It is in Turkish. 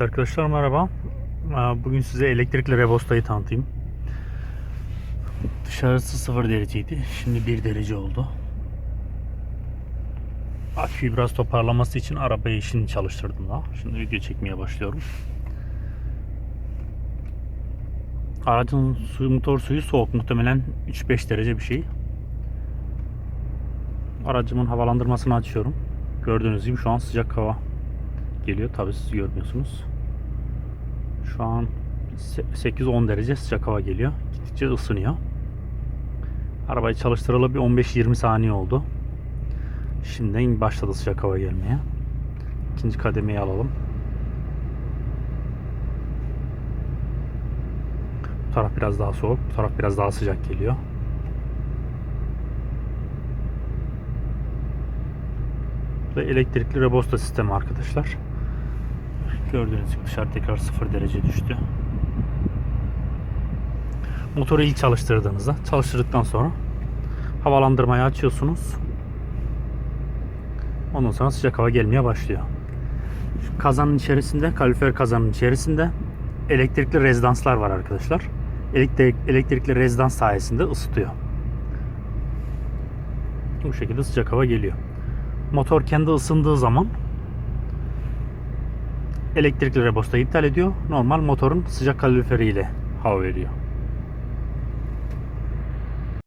Arkadaşlar merhaba. Ee, Bugün size elektrikli rebostayı tanıtayım. Dışarısı 0 dereceydi. Şimdi 1 derece oldu. Aküyü biraz toparlaması için arabayı işini çalıştırdım daha. Şimdi video çekmeye başlıyorum. Aracın suyu, motor suyu soğuk. Muhtemelen 3-5 derece bir şey. Aracımın havalandırmasını açıyorum. Gördüğünüz gibi şu an sıcak hava geliyor. Tabi siz görmüyorsunuz. Şu an 8-10 derece sıcak hava geliyor. Gittikçe ısınıyor. Arabayı çalıştıralı bir 15-20 saniye oldu. Şimdiden başladı sıcak hava gelmeye. İkinci kademeyi alalım. Bu taraf biraz daha soğuk, bu taraf biraz daha sıcak geliyor. Ve elektrikli rebosta sistemi arkadaşlar. Gördüğünüz gibi dışarı tekrar 0 derece düştü. Motoru ilk çalıştırdığınızda çalıştırdıktan sonra havalandırmayı açıyorsunuz. Ondan sonra sıcak hava gelmeye başlıyor. Şu kazanın içerisinde, kalorifer kazanın içerisinde elektrikli rezidanslar var arkadaşlar. Elektrik, elektrikli rezidans sayesinde ısıtıyor. Bu şekilde sıcak hava geliyor. Motor kendi ısındığı zaman elektrikli rebostayı iptal ediyor. Normal motorun sıcak kaloriferiyle hava veriyor.